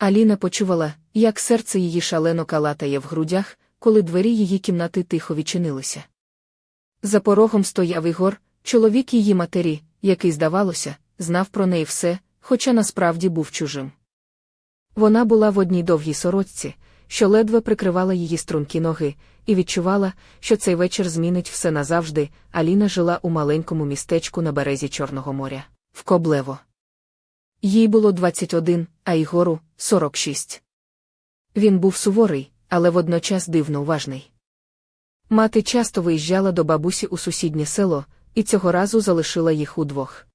Аліна почувала, як серце її шалено калатає в грудях, коли двері її кімнати тихо відчинилися. За порогом стояв Ігор, чоловік її матері, який, здавалося, знав про неї все, хоча насправді був чужим. Вона була в одній довгій сорочці, що ледве прикривала її стрункі ноги, і відчувала, що цей вечір змінить все назавжди. Аліна жила у маленькому містечку на березі Чорного моря, в Коблево. Їй було 21, а Ігору 46. Він був суворий, але водночас дивно уважний. Мати часто виїжджала до бабусі у сусіднє село, і цього разу залишила їх удвох.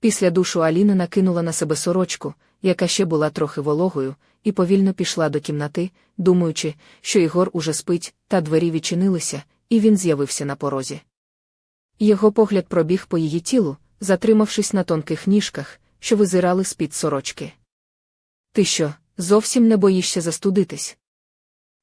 Після душу Аліна накинула на себе сорочку, яка ще була трохи вологою, і повільно пішла до кімнати, думаючи, що Ігор уже спить, та двері відчинилися, і він з'явився на порозі. Його погляд пробіг по її тілу, затримавшись на тонких ніжках, що визирали з-під сорочки. Ти що, зовсім не боїшся застудитись?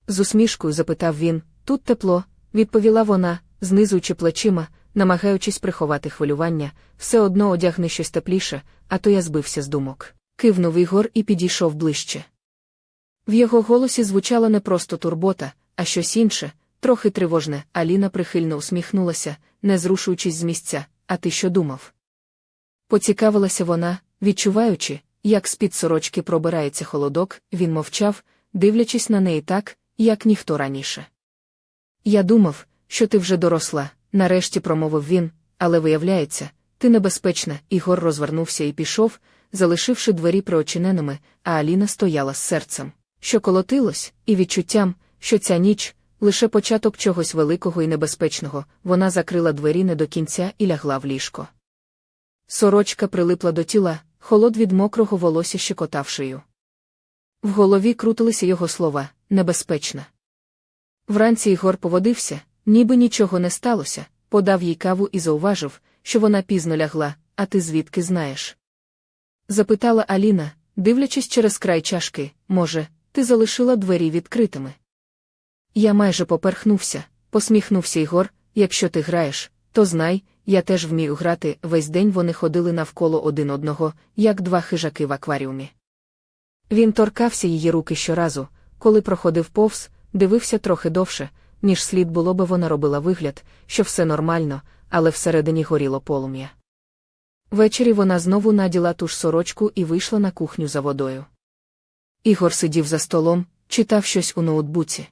З усмішкою запитав він тут тепло, відповіла вона, знизуючи плечима, намагаючись приховати хвилювання, все одно одягни щось тепліше, а то я збився з думок. Кивнув Ігор і підійшов ближче. В його голосі звучала не просто турбота, а щось інше, трохи тривожне. Аліна прихильно усміхнулася, не зрушуючись з місця. А ти що думав? Поцікавилася вона, відчуваючи, як з-під сорочки пробирається холодок, він мовчав, дивлячись на неї так, як ніхто раніше. Я думав, що ти вже доросла, нарешті промовив він, але виявляється, ти небезпечна. Ігор розвернувся і пішов, залишивши двері приочиненими, а Аліна стояла з серцем, що колотилось, і відчуттям, що ця ніч лише початок чогось великого і небезпечного, вона закрила двері не до кінця і лягла в ліжко. Сорочка прилипла до тіла, холод від мокрого волосся щекотав шию. В голові крутилися його слова небезпечна. Вранці Ігор поводився, ніби нічого не сталося, подав їй каву і зауважив, що вона пізно лягла, а ти звідки знаєш? Запитала Аліна, дивлячись через край чашки, може, ти залишила двері відкритими. Я майже поперхнувся, посміхнувся Ігор, якщо ти граєш, то знай, я теж вмію грати. Весь день вони ходили навколо один одного, як два хижаки в акваріумі. Він торкався її руки щоразу, коли проходив повз, дивився трохи довше, ніж слід було би вона робила вигляд, що все нормально, але всередині горіло полум'я. Ввечері вона знову наділа ту ж сорочку і вийшла на кухню за водою. Ігор сидів за столом, читав щось у ноутбуці.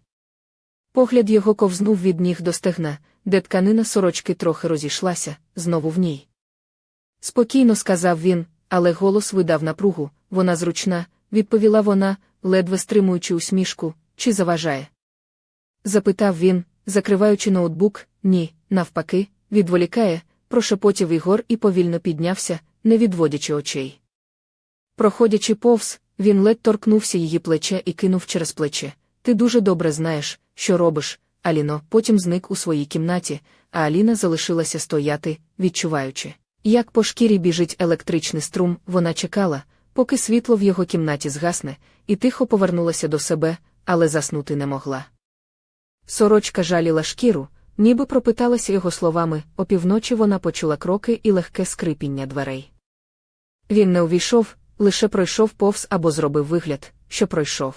Погляд його ковзнув від ніг до стегна, де тканина сорочки трохи розійшлася, знову в ній. Спокійно сказав він, але голос видав напругу, вона зручна, відповіла вона, ледве стримуючи усмішку, чи заважає. Запитав він, закриваючи ноутбук, ні, навпаки, відволікає, прошепотів Ігор і повільно піднявся, не відводячи очей. Проходячи повз, він ледь торкнувся її плече і кинув через плече. Ти дуже добре знаєш, що робиш, Аліно, потім зник у своїй кімнаті, а Аліна залишилася стояти, відчуваючи, як по шкірі біжить електричний струм, вона чекала, поки світло в його кімнаті згасне, і тихо повернулася до себе, але заснути не могла. Сорочка жаліла шкіру, ніби пропиталася його словами, опівночі вона почула кроки і легке скрипіння дверей. Він не увійшов, лише пройшов повз або зробив вигляд, що пройшов.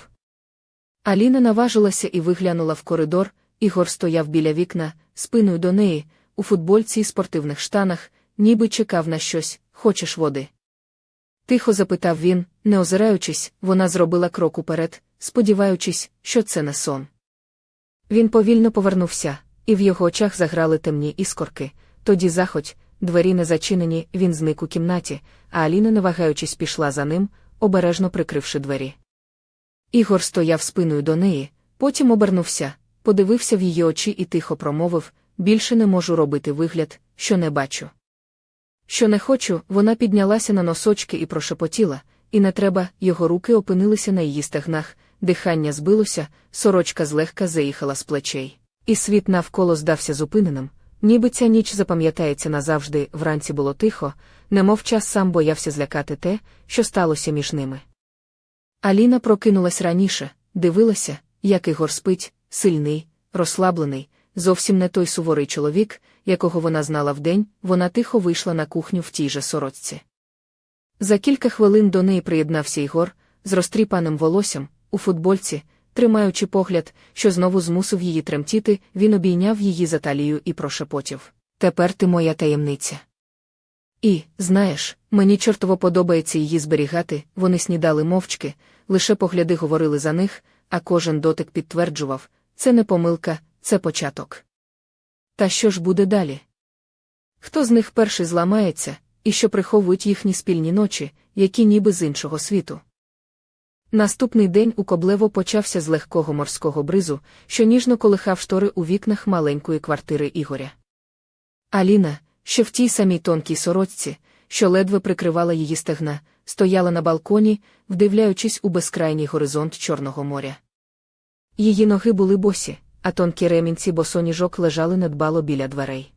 Аліна наважилася і виглянула в коридор, Ігор стояв біля вікна, спиною до неї, у футбольці й спортивних штанах, ніби чекав на щось, хочеш води. Тихо запитав він, не озираючись, вона зробила крок уперед, сподіваючись, що це не сон. Він повільно повернувся, і в його очах заграли темні іскорки. Тоді заходь, двері не зачинені, він зник у кімнаті, а Аліна, не вагаючись, пішла за ним, обережно прикривши двері. Ігор стояв спиною до неї, потім обернувся, подивився в її очі і тихо промовив більше не можу робити вигляд, що не бачу. Що не хочу, вона піднялася на носочки і прошепотіла, і не треба, його руки опинилися на її стегнах, дихання збилося, сорочка злегка заїхала з плечей. І світ навколо здався зупиненим, ніби ця ніч запам'ятається назавжди, вранці було тихо, немов час сам боявся злякати те, що сталося між ними. Аліна прокинулась раніше, дивилася, як Ігор спить, сильний, розслаблений, зовсім не той суворий чоловік, якого вона знала вдень, вона тихо вийшла на кухню в тій же сорочці. За кілька хвилин до неї приєднався Ігор, з розтріпаним волоссям, у футбольці, тримаючи погляд, що знову змусив її тремтіти, він обійняв її за талію і прошепотів. Тепер ти моя таємниця. І, знаєш, мені чортово подобається її зберігати, вони снідали мовчки, лише погляди говорили за них, а кожен дотик підтверджував це не помилка, це початок. Та що ж буде далі? Хто з них перший зламається, і що приховують їхні спільні ночі, які ніби з іншого світу? Наступний день у Коблево почався з легкого морського бризу, що ніжно колихав штори у вікнах маленької квартири Ігоря. Аліна, що в тій самій тонкій сорочці, що ледве прикривала її стегна, стояла на балконі, вдивляючись у безкрайній горизонт Чорного моря. Її ноги були босі, а тонкі ремінці босоніжок лежали недбало біля дверей.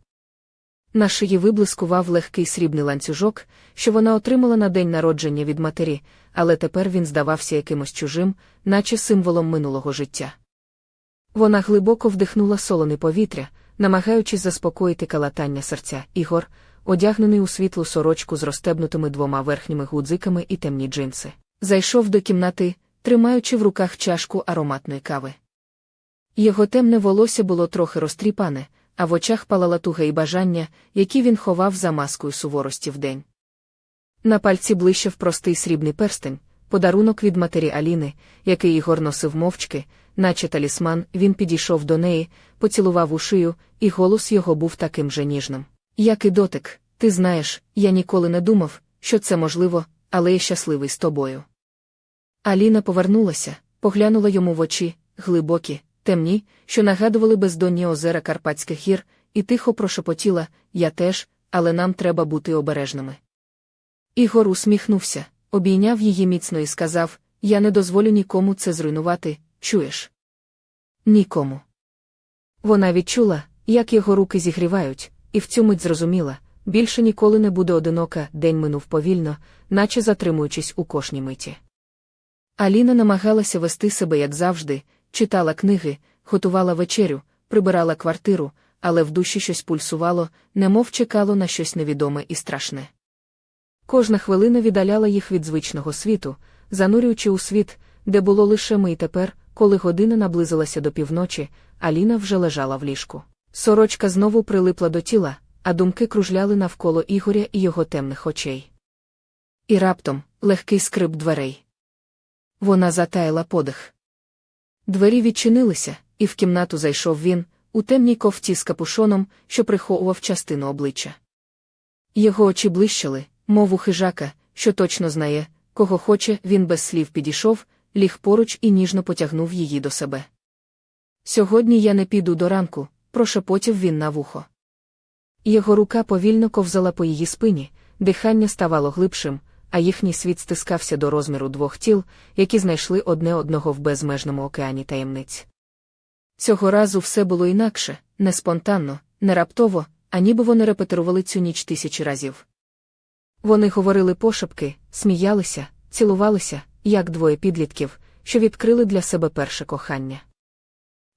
На шиї виблискував легкий срібний ланцюжок, що вона отримала на день народження від матері, але тепер він здавався якимось чужим, наче символом минулого життя. Вона глибоко вдихнула солоне повітря, намагаючись заспокоїти калатання серця Ігор, одягнений у світлу сорочку з розстебнутими двома верхніми гудзиками і темні джинси, зайшов до кімнати, тримаючи в руках чашку ароматної кави. Його темне волосся було трохи розтріпане, а в очах палала туга і бажання, які він ховав за маскою суворості вдень. На пальці блищав простий срібний перстень, подарунок від матері Аліни, який Ігор носив мовчки, наче талісман, він підійшов до неї, поцілував у шию, і голос його був таким же ніжним. Як і дотик, ти знаєш, я ніколи не думав, що це можливо, але я щасливий з тобою. Аліна повернулася, поглянула йому в очі, глибокі, темні, що нагадували бездонні озера Карпатських гір, і тихо прошепотіла Я теж, але нам треба бути обережними. Ігор усміхнувся, обійняв її міцно і сказав Я не дозволю нікому це зруйнувати, чуєш? Нікому. Вона відчула, як його руки зігрівають, і в цю мить зрозуміла більше ніколи не буде одинока, день минув повільно, наче затримуючись у кожній миті. Аліна намагалася вести себе, як завжди, читала книги, готувала вечерю, прибирала квартиру, але в душі щось пульсувало, немов чекало на щось невідоме і страшне. Кожна хвилина віддаляла їх від звичного світу, занурюючи у світ, де було лише ми і тепер, коли година наблизилася до півночі, Аліна вже лежала в ліжку. Сорочка знову прилипла до тіла, а думки кружляли навколо Ігоря і його темних очей. І раптом легкий скрип дверей. Вона затаяла подих. Двері відчинилися, і в кімнату зайшов він, у темній ковці з капушоном, що приховував частину обличчя. Його очі блищали, мов у хижака, що точно знає, кого хоче, він без слів підійшов, ліг поруч і ніжно потягнув її до себе. Сьогодні я не піду до ранку, прошепотів він на вухо. Його рука повільно ковзала по її спині, дихання ставало глибшим, а їхній світ стискався до розміру двох тіл, які знайшли одне одного в безмежному океані таємниць. Цього разу все було інакше, не спонтанно, не раптово, а ніби вони репетирували цю ніч тисячі разів. Вони говорили пошепки, сміялися, цілувалися, як двоє підлітків, що відкрили для себе перше кохання.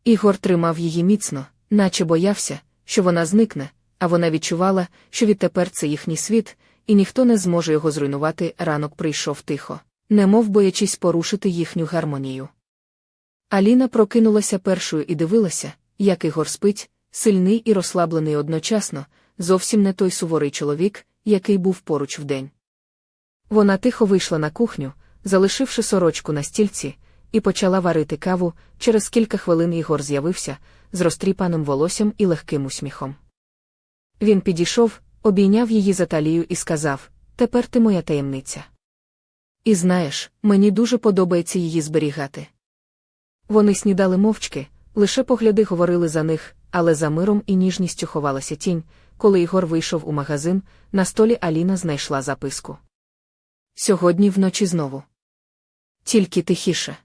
Ігор тримав її міцно, наче боявся, що вона зникне, а вона відчувала, що відтепер це їхній світ, і ніхто не зможе його зруйнувати. Ранок прийшов тихо, немов боячись порушити їхню гармонію. Аліна прокинулася першою і дивилася, як Ігор спить, сильний і розслаблений одночасно, зовсім не той суворий чоловік, який був поруч вдень. Вона тихо вийшла на кухню, залишивши сорочку на стільці, і почала варити каву. Через кілька хвилин Ігор з'явився з розтріпаним волоссям і легким усміхом. Він підійшов, обійняв її за талію і сказав: Тепер ти моя таємниця. І знаєш, мені дуже подобається її зберігати. Вони снідали мовчки, лише погляди говорили за них, але за миром і ніжністю ховалася тінь, коли Ігор вийшов у магазин, на столі Аліна знайшла записку. Сьогодні вночі знову. Тільки тихіше.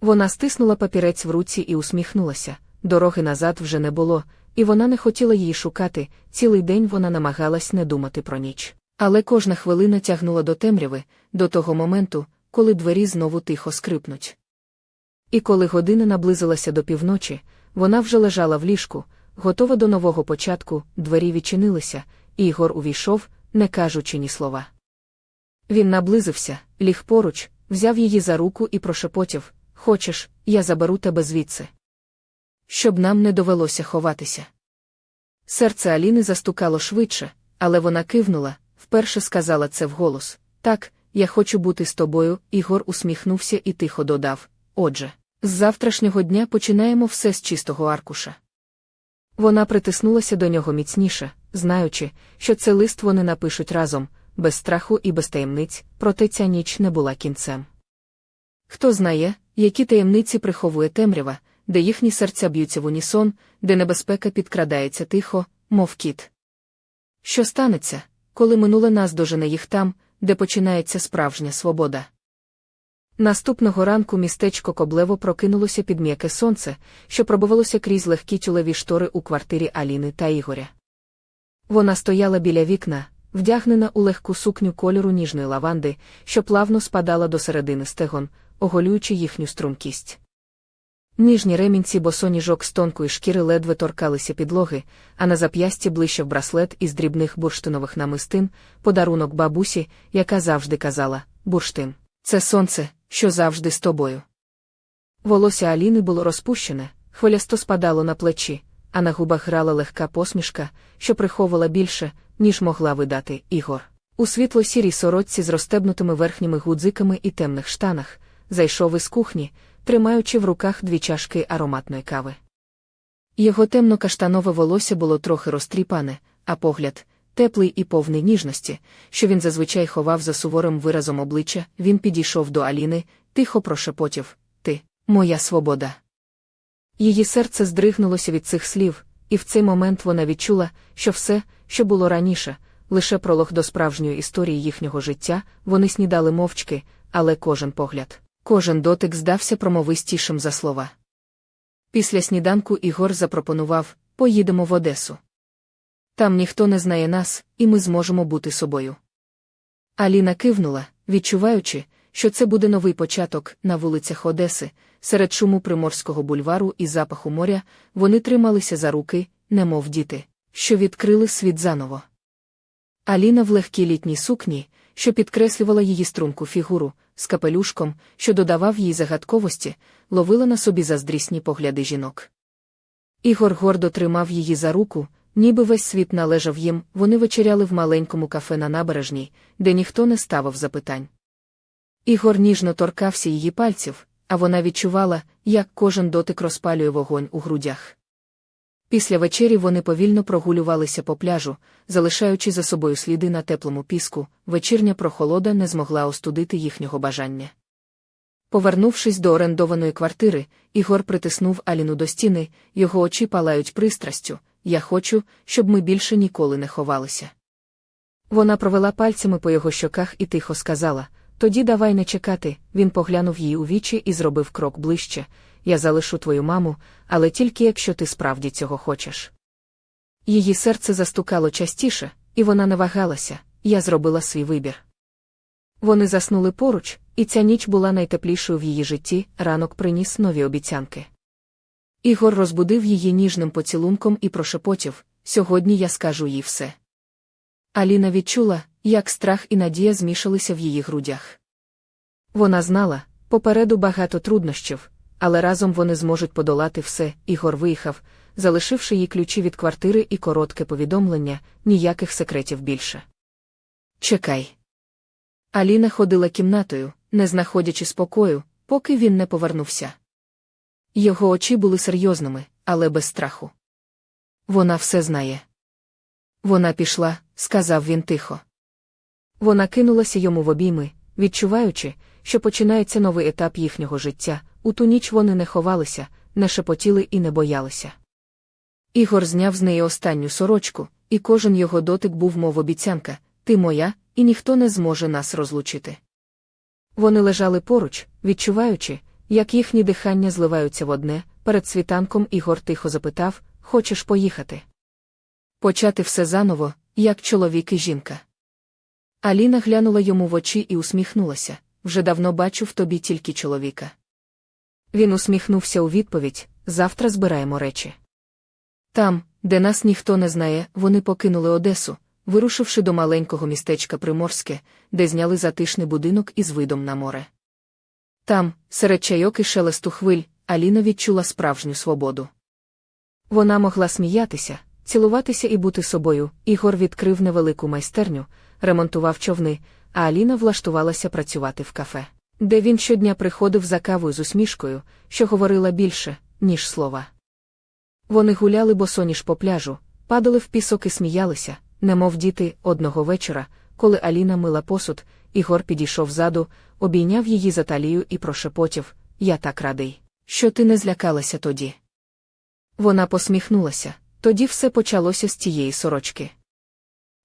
Вона стиснула папірець в руці і усміхнулася. Дороги назад вже не було, і вона не хотіла її шукати. Цілий день вона намагалась не думати про ніч. Але кожна хвилина тягнула до темряви, до того моменту, коли двері знову тихо скрипнуть. І коли година наблизилася до півночі, вона вже лежала в ліжку, готова до нового початку, двері відчинилися, і Ігор увійшов, не кажучи ні слова. Він наблизився, ліг поруч, взяв її за руку і прошепотів Хочеш, я заберу тебе звідси. Щоб нам не довелося ховатися. Серце Аліни застукало швидше, але вона кивнула, вперше сказала це вголос. Так, я хочу бути з тобою. Ігор усміхнувся і тихо додав. Отже, з завтрашнього дня починаємо все з чистого аркуша. Вона притиснулася до нього міцніше, знаючи, що це лист вони напишуть разом, без страху і без таємниць, проте ця ніч не була кінцем. Хто знає, які таємниці приховує темрява, де їхні серця б'ються в унісон, де небезпека підкрадається тихо, мов кіт. Що станеться, коли минуле нас дожене їх там, де починається справжня свобода? Наступного ранку містечко Коблево прокинулося під м'яке сонце, що пробивалося крізь легкі тюлеві штори у квартирі Аліни та Ігоря. Вона стояла біля вікна, вдягнена у легку сукню кольору ніжної лаванди, що плавно спадала до середини стегон, оголюючи їхню стрункість. Ніжні ремінці босоніжок з тонкої шкіри ледве торкалися підлоги, а на зап'ясті блищав браслет із дрібних бурштинових намистин, подарунок бабусі, яка завжди казала бурштин. Це сонце, що завжди з тобою. Волосся Аліни було розпущене, хвилясто спадало на плечі, а на губах грала легка посмішка, що приховувала більше, ніж могла видати Ігор. У світло-сірій сорочці з розстебнутими верхніми гудзиками і темних штанах, зайшов із кухні, тримаючи в руках дві чашки ароматної кави. Його темно-каштанове волосся було трохи розтріпане, а погляд, теплий і повний ніжності, що він зазвичай ховав за суворим виразом обличчя, він підійшов до Аліни, тихо прошепотів Ти, моя свобода. Її серце здригнулося від цих слів, і в цей момент вона відчула, що все, що було раніше, лише пролог до справжньої історії їхнього життя, вони снідали мовчки, але кожен погляд, кожен дотик здався промовистішим за слова. Після сніданку Ігор запропонував поїдемо в Одесу. Там ніхто не знає нас, і ми зможемо бути собою. Аліна кивнула, відчуваючи, що це буде новий початок на вулицях Одеси, серед шуму приморського бульвару і запаху моря, вони трималися за руки, немов діти, що відкрили світ заново. Аліна в легкій літній сукні, що підкреслювала її струнку фігуру, з капелюшком, що додавав їй загадковості, ловила на собі заздрісні погляди жінок. Ігор гордо тримав її за руку, ніби весь світ належав їм, вони вечеряли в маленькому кафе на набережній, де ніхто не ставив запитань. Ігор ніжно торкався її пальців, а вона відчувала, як кожен дотик розпалює вогонь у грудях. Після вечері вони повільно прогулювалися по пляжу, залишаючи за собою сліди на теплому піску, вечірня прохолода не змогла остудити їхнього бажання. Повернувшись до орендованої квартири, Ігор притиснув Аліну до стіни, його очі палають пристрастю. Я хочу, щоб ми більше ніколи не ховалися. Вона провела пальцями по його щоках і тихо сказала тоді давай не чекати. Він поглянув їй у вічі і зробив крок ближче. Я залишу твою маму, але тільки якщо ти справді цього хочеш. Її серце застукало частіше, і вона не вагалася, я зробила свій вибір. Вони заснули поруч, і ця ніч була найтеплішою в її житті, ранок приніс нові обіцянки. Ігор розбудив її ніжним поцілунком і прошепотів сьогодні я скажу їй все. Аліна відчула, як страх і надія змішалися в її грудях. Вона знала, попереду багато труднощів, але разом вони зможуть подолати все, Ігор виїхав, залишивши їй ключі від квартири і коротке повідомлення ніяких секретів більше. Чекай. Аліна ходила кімнатою, не знаходячи спокою, поки він не повернувся. Його очі були серйозними, але без страху. Вона все знає. Вона пішла, сказав він тихо. Вона кинулася йому в обійми, відчуваючи, що починається новий етап їхнього життя. У ту ніч вони не ховалися, не шепотіли і не боялися. Ігор зняв з неї останню сорочку, і кожен його дотик був, мов обіцянка ти моя, і ніхто не зможе нас розлучити. Вони лежали поруч, відчуваючи, як їхні дихання зливаються в одне, перед світанком Ігор тихо запитав Хочеш поїхати? Почати все заново, як чоловік і жінка. Аліна глянула йому в очі і усміхнулася вже давно бачу в тобі тільки чоловіка. Він усміхнувся у відповідь завтра збираємо речі. Там, де нас ніхто не знає, вони покинули Одесу, вирушивши до маленького містечка Приморське, де зняли затишний будинок із видом на море. Там, серед чайок і шелесту хвиль, Аліна відчула справжню свободу. Вона могла сміятися, цілуватися і бути собою. Ігор відкрив невелику майстерню, ремонтував човни, а Аліна влаштувалася працювати в кафе, де він щодня приходив за кавою з усмішкою, що говорила більше, ніж слова. Вони гуляли босоніж по пляжу, падали в пісок і сміялися, немов діти, одного вечора, коли Аліна мила посуд, Ігор підійшов ззаду, обійняв її за талію і прошепотів Я так радий, що ти не злякалася тоді. Вона посміхнулася, тоді все почалося з тієї сорочки.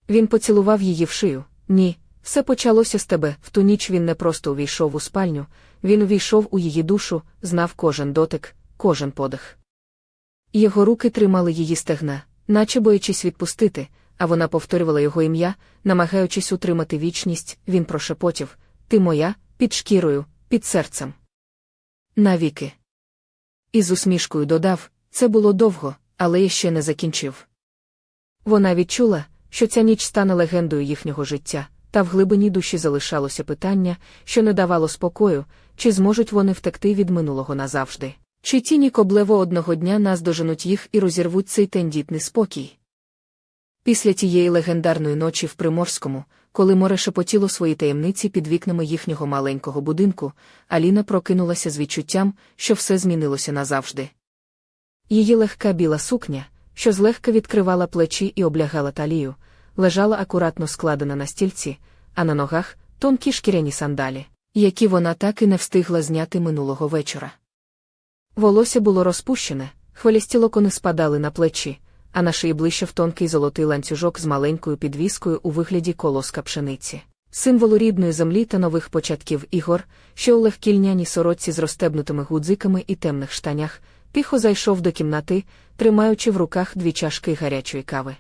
Він поцілував її в шию. Ні, все почалося з тебе. В ту ніч він не просто увійшов у спальню, він увійшов у її душу, знав кожен дотик, кожен подих. Його руки тримали її стегна, наче боячись відпустити, а вона повторювала його ім'я, намагаючись утримати вічність, він прошепотів Ти моя, під шкірою, під серцем. Навіки. І з усмішкою додав це було довго, але я ще не закінчив. Вона відчула, що ця ніч стане легендою їхнього життя, та в глибині душі залишалося питання, що не давало спокою, чи зможуть вони втекти від минулого назавжди. Чи тіні коблево одного дня наздоженуть їх і розірвуть цей тендітний спокій? Після тієї легендарної ночі в Приморському, коли море шепотіло свої таємниці під вікнами їхнього маленького будинку, Аліна прокинулася з відчуттям, що все змінилося назавжди. Її легка біла сукня, що злегка відкривала плечі і облягала талію, лежала акуратно складена на стільці, а на ногах тонкі шкіряні сандалі, які вона так і не встигла зняти минулого вечора. Волосся було розпущене, хвилясті локони спадали на плечі, а на шиї блищав тонкий золотий ланцюжок з маленькою підвіскою у вигляді колоска пшениці. Символу рідної землі та нових початків ігор, що у легкільняній сорочці з розстебнутими гудзиками і темних штанях, тихо зайшов до кімнати, тримаючи в руках дві чашки гарячої кави.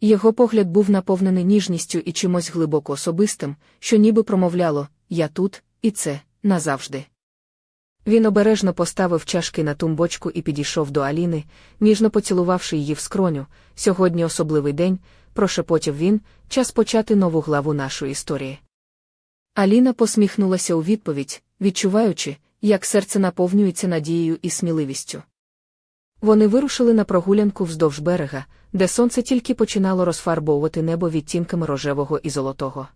Його погляд був наповнений ніжністю і чимось глибоко особистим, що ніби промовляло Я тут, і це назавжди. Він обережно поставив чашки на тумбочку і підійшов до Аліни, ніжно поцілувавши її в скроню. Сьогодні особливий день, прошепотів він, час почати нову главу нашої історії. Аліна посміхнулася у відповідь, відчуваючи, як серце наповнюється надією і сміливістю. Вони вирушили на прогулянку вздовж берега, де сонце тільки починало розфарбовувати небо відтінками рожевого і золотого.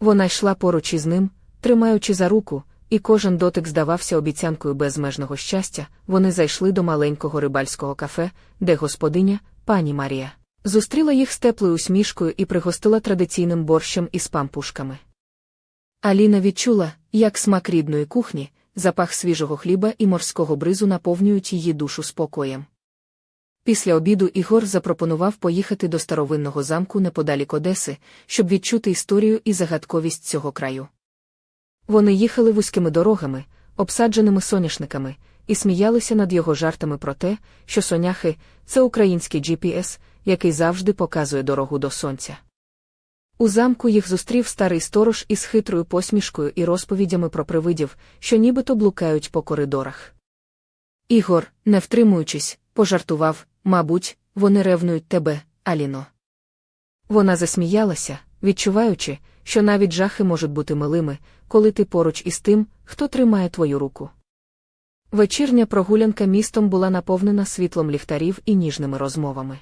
Вона йшла поруч із ним, тримаючи за руку, і кожен дотик здавався обіцянкою безмежного щастя. Вони зайшли до маленького рибальського кафе, де господиня, пані Марія, зустріла їх з теплою усмішкою і пригостила традиційним борщем із пампушками. Аліна відчула, як смак рідної кухні, запах свіжого хліба і морського бризу наповнюють її душу спокоєм. Після обіду Ігор запропонував поїхати до старовинного замку неподалік Одеси, щоб відчути історію і загадковість цього краю. Вони їхали вузькими дорогами, обсадженими соняшниками, і сміялися над його жартами про те, що соняхи це український GPS, який завжди показує дорогу до сонця. У замку їх зустрів старий сторож із хитрою посмішкою і розповідями про привидів, що нібито блукають по коридорах. Ігор, не втримуючись, пожартував мабуть, вони ревнують тебе, Аліно. Вона засміялася, відчуваючи, що навіть жахи можуть бути милими, коли ти поруч із тим, хто тримає твою руку. Вечірня прогулянка містом була наповнена світлом ліхтарів і ніжними розмовами.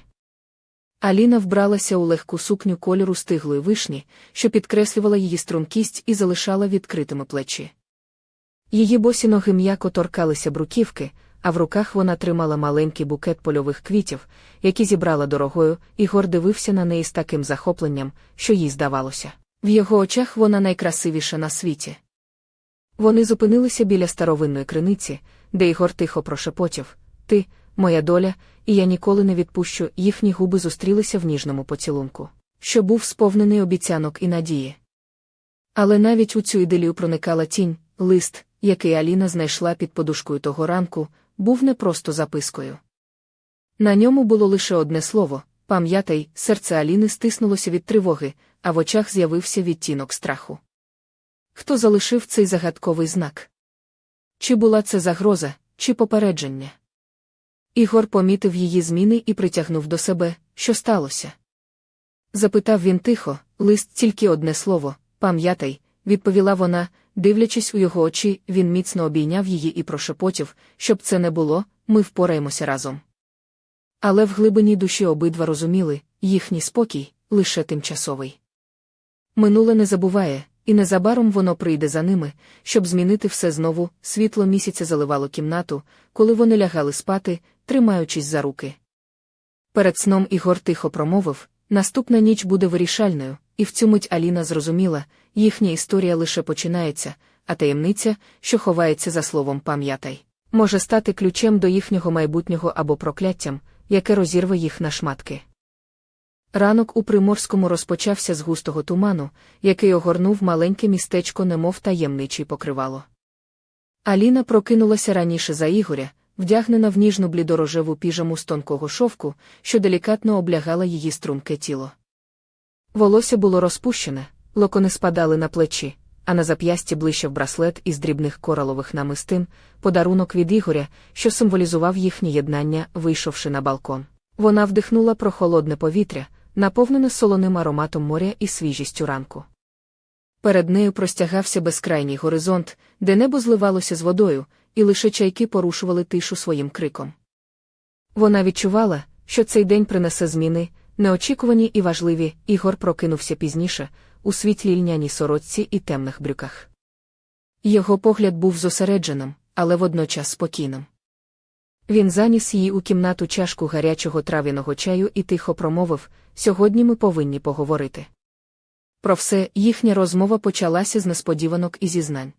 Аліна вбралася у легку сукню кольору стиглої вишні, що підкреслювала її стрункість і залишала відкритими плечі. Її босі ноги м'яко торкалися бруківки, а в руках вона тримала маленький букет польових квітів, які зібрала дорогою, і гор дивився на неї з таким захопленням, що їй здавалося. В його очах вона найкрасивіша на світі. Вони зупинилися біля старовинної криниці, де Ігор тихо прошепотів Ти, моя доля, і я ніколи не відпущу, їхні губи зустрілися в ніжному поцілунку, що був сповнений обіцянок і надії. Але навіть у цю ідилію проникала тінь, лист, який Аліна знайшла під подушкою того ранку, був не просто запискою. На ньому було лише одне слово пам'ятай, серце Аліни стиснулося від тривоги, а в очах з'явився відтінок страху. Хто залишив цей загадковий знак? Чи була це загроза, чи попередження? Ігор помітив її зміни і притягнув до себе, що сталося. Запитав він тихо, лист тільки одне слово пам'ятай, відповіла вона, дивлячись у його очі, він міцно обійняв її і прошепотів, щоб це не було, ми впораємося разом. Але в глибині душі обидва розуміли, їхній спокій лише тимчасовий. Минуле не забуває, і незабаром воно прийде за ними, щоб змінити все знову. Світло місяця заливало кімнату, коли вони лягали спати, тримаючись за руки. Перед сном Ігор тихо промовив наступна ніч буде вирішальною, і в цю мить Аліна зрозуміла, їхня історія лише починається, а таємниця, що ховається за словом пам'ятай, може стати ключем до їхнього майбутнього або прокляттям, яке розірве їх на шматки. Ранок у Приморському розпочався з густого туману, який огорнув маленьке містечко, немов таємничий покривало. Аліна прокинулася раніше за Ігоря, вдягнена в ніжну блідорожеву піжаму з тонкого шовку, що делікатно облягала її струнке тіло. Волосся було розпущене, локони спадали на плечі, а на зап'ясті блищав браслет із дрібних коралових намистин, подарунок від Ігоря, що символізував їхнє єднання, вийшовши на балкон. Вона вдихнула прохолодне повітря, наповнене солоним ароматом моря і свіжістю ранку. Перед нею простягався безкрайній горизонт, де небо зливалося з водою, і лише чайки порушували тишу своїм криком. Вона відчувала, що цей день принесе зміни, неочікувані і важливі, Ігор прокинувся пізніше, у світлій льняній сорочці і темних брюках. Його погляд був зосередженим, але водночас спокійним. Він заніс їй у кімнату чашку гарячого трав'яного чаю і тихо промовив сьогодні ми повинні поговорити. Про все їхня розмова почалася з несподіванок і зізнань.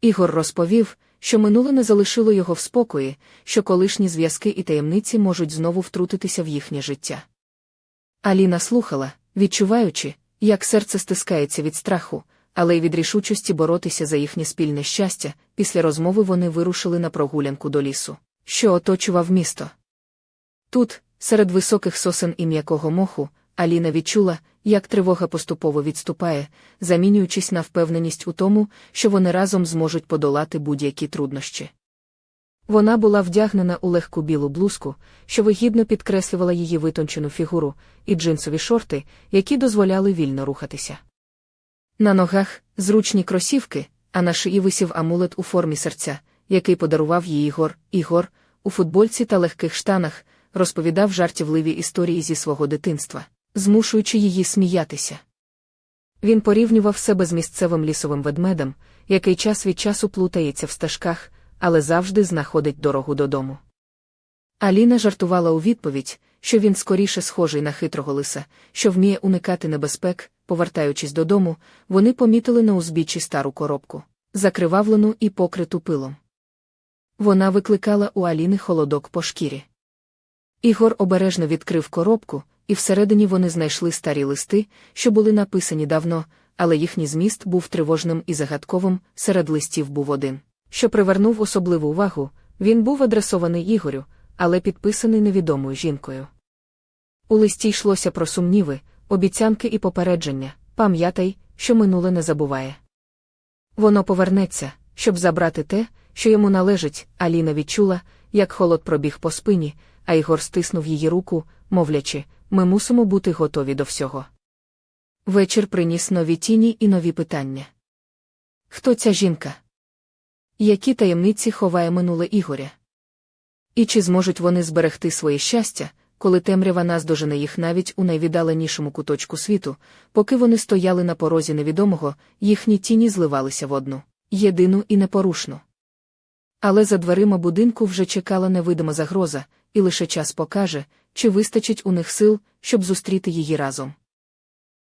Ігор розповів, що минуле не залишило його в спокої, що колишні зв'язки і таємниці можуть знову втрутитися в їхнє життя. Аліна слухала, відчуваючи, як серце стискається від страху, але й від рішучості боротися за їхнє спільне щастя, після розмови вони вирушили на прогулянку до лісу, що оточував місто. Тут, серед високих сосен і м'якого моху, Аліна відчула, як тривога поступово відступає, замінюючись на впевненість у тому, що вони разом зможуть подолати будь-які труднощі. Вона була вдягнена у легку білу блузку, що вигідно підкреслювала її витончену фігуру, і джинсові шорти, які дозволяли вільно рухатися. На ногах зручні кросівки, а на шиї висів амулет у формі серця, який подарував їй Ігор, Ігор, у футбольці та легких штанах, розповідав жартівливі історії зі свого дитинства, змушуючи її сміятися. Він порівнював себе з місцевим лісовим ведмедем, який час від часу плутається в стежках, але завжди знаходить дорогу додому. Аліна жартувала у відповідь, що він скоріше схожий на хитрого лиса, що вміє уникати небезпек, повертаючись додому, вони помітили на узбіччі стару коробку, закривавлену і покриту пилом. Вона викликала у Аліни холодок по шкірі. Ігор обережно відкрив коробку, і всередині вони знайшли старі листи, що були написані давно, але їхній зміст був тривожним і загадковим, серед листів був один, що привернув особливу увагу. Він був адресований Ігорю, але підписаний невідомою жінкою. У листі йшлося про сумніви, обіцянки і попередження пам'ятай, що минуле не забуває. Воно повернеться, щоб забрати те, що йому належить, Аліна відчула, як холод пробіг по спині, а Ігор стиснув її руку, мовлячи, ми мусимо бути готові до всього. Вечір приніс нові тіні і нові питання. Хто ця жінка? Які таємниці ховає минуле Ігоря? І чи зможуть вони зберегти своє щастя, коли темрява наздожене їх навіть у найвіддаленішому куточку світу, поки вони стояли на порозі невідомого, їхні тіні зливалися в одну, єдину і непорушну. Але за дверима будинку вже чекала невидима загроза, і лише час покаже, чи вистачить у них сил, щоб зустріти її разом.